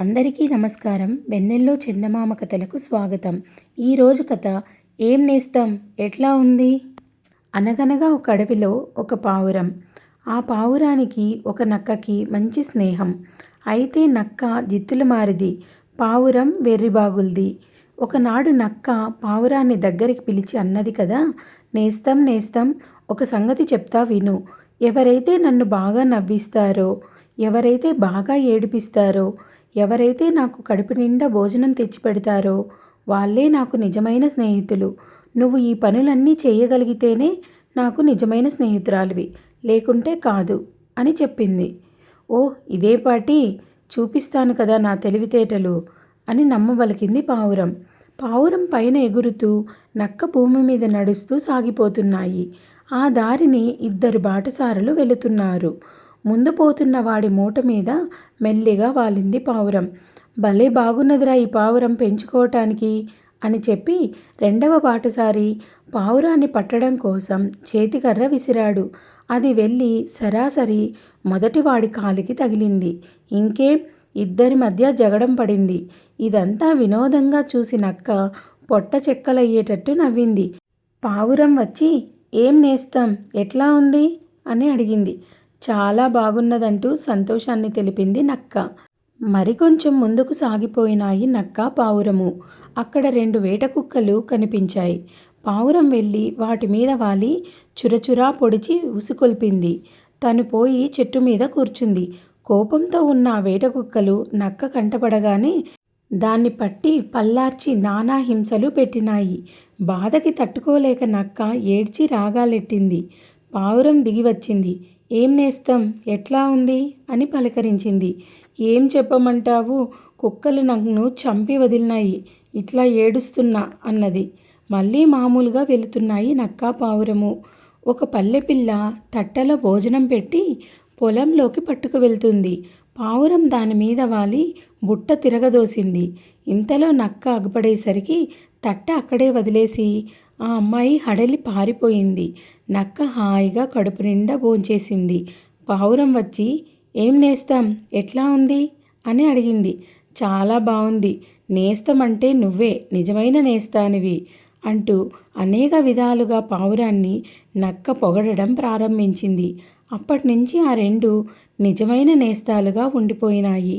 అందరికీ నమస్కారం. వెన్నెల్లో చందమామ కథలకు స్వాగతం. ఈరోజు కథ ఏం నేస్తాం? ఎట్లా ఉంది? అనగనగా ఒక అడవిలో ఒక పావురం. ఆ పావురానికి ఒక నక్కకి మంచి స్నేహం. అయితే నక్క జిత్తులు మారిది. పావురం వెర్రిబాగుల్ది. ఒకనాడు నక్క పావురాన్ని దగ్గరికి పిలిచి అన్నది కదా నేస్తం నేస్తం ఒక సంగతి చెప్తా విను. ఎవరైతే నన్ను బాగా నవ్విస్తారో ఎవరైతే బాగా ఏడిపిస్తారో ఎవరైతే నాకు కడుపు నిండా భోజనం తెచ్చిపెడతారో వాళ్ళే నాకు నిజమైన స్నేహితులు. నువ్వు ఈ పనులన్నీ చేయగలిగితేనే నాకు నిజమైన స్నేహితురాలివి. లేకుంటే కాదు అని చెప్పింది. ఓ ఇదే పాటి చూపిస్తాను కదా నా తెలివితేటలు అని నమ్మబలికింది పావురం. పావురం పైన ఎగురుతూ నక్క భూమి మీద నడుస్తూ సాగిపోతున్నాయి. ఆ దారిని ఇద్దరు బాటసారులు వెళుతున్నారు. ముందు పోతున్న వాడి మూట మీద మెల్లిగా వాలింది పావురం. భలే బాగున్నదిరా ఈ పావురం పెంచుకోవటానికి అని చెప్పి రెండవ బాటసారి పావురాన్ని పట్టడం కోసం చేతికర్ర విసిరాడు. అది వెళ్ళి సరాసరి మొదటివాడి కాలికి తగిలింది. ఇంకేం ఇద్దరి మధ్య జగడం పడింది. ఇదంతా వినోదంగా చూసి నక్క పొట్ట చెక్కలయ్యేటట్టు నవ్వింది. పావురం వచ్చి ఏం నేస్తాం? ఎట్లా ఉంది? అని అడిగింది. చాలా బాగున్నదంటూ సంతోషాన్ని తెలిపింది నక్క. మరికొంచెం ముందుకు సాగిపోయినాయి నక్క పావురము. అక్కడ రెండు వేట కుక్కలు కనిపించాయి. పావురం వెళ్ళి వాటి మీద వాలి చురచురా పొడిచి ఉసుకొల్పింది. తను పోయి చెట్టు మీద కూర్చుంది. కోపంతో ఉన్న వేట కుక్కలు నక్క కంటపడగానే దాన్ని పట్టి పల్లార్చి నానా హింసలు పెట్టినాయి. బాధకి తట్టుకోలేక నక్క ఏడ్చి రాగాలెట్టింది. పావురం దిగి వచ్చింది. ఏం నేస్తం? ఎట్లా ఉంది? అని పలకరించింది. ఏం చెప్పమంటావు? కుక్కలు నన్ను చంపి వదిలినాయి. ఇట్లా ఏడుస్తున్నా అన్నది. మళ్ళీ మామూలుగా వెళుతున్నాయి నక్క పావురము. ఒక పల్లెపిల్ల తట్టలో భోజనం పెట్టి పొలంలోకి పట్టుకు వెళ్తుంది. పావురం దాని మీద వాలి బుట్ట తిరగదోసింది. ఇంతలో నక్క అగుపడేసరికి తట్ట అక్కడే వదిలేసి ఆ అమ్మాయి హడలి పారిపోయింది. నక్క హాయిగా కడుపు నిండా భోంచేసింది. పావురం వచ్చి ఏం నేస్తాం? ఎట్లా ఉంది? అని అడిగింది. చాలా బాగుంది నేస్తమంటే నువ్వే. నిజమైన నేస్తానివి అంటూ అనేక విధాలుగా పావురాన్ని నక్క పొగడడం ప్రారంభించింది. అప్పటి నుంచి ఆ రెండు నిజమైన నేస్తాలుగా ఉండిపోయినాయి.